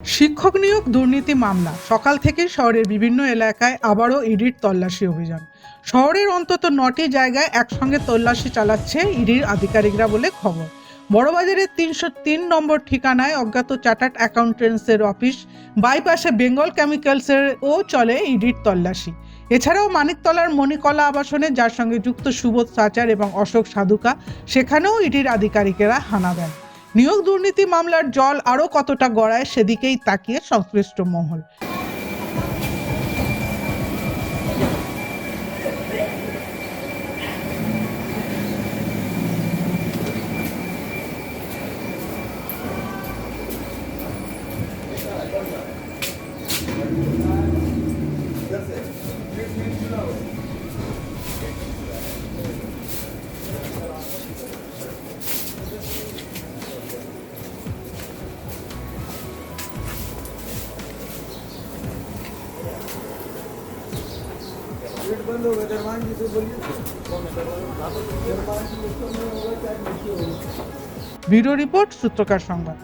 শিক্ষক নিয়োগ দুর্নীতি মামলা। সকাল থেকেই শহরের বিভিন্ন এলাকায় আবারও ইডির তল্লাশি অভিযান। শহরের অন্তত নটি জায়গায় একসঙ্গে তল্লাশি চালাচ্ছে ইডির আধিকারিকরা বলে খবর। বড়বাজারের তিনশো তিন নম্বর ঠিকানায় অজ্ঞাত চার্টার্ড অ্যাকাউন্টেন্টসের অফিস, বাইপাসে বেঙ্গল কেমিক্যালসের ও চলে ইডির তল্লাশি। এছাড়াও মানিকতলার মণিকলা আবাসনে, যার সঙ্গে যুক্ত সুবোধ সাচার এবং অশোক সাধুকা, সেখানেও ইডির আধিকারিকেরা হানা দেন। নিয়োগ দুর্নীতি মামলার জল আরও কতটা গড়ায় সেদিকেই তাকিয়ে সংশ্লিষ্ট মহল। गेट बंद हो गया दरमान जी से बोलिए दरमान जी उसको नहीं होगा चाहे नीचे होगा ব্যুরো রিপোর্ট সূত্রকার সংবাদ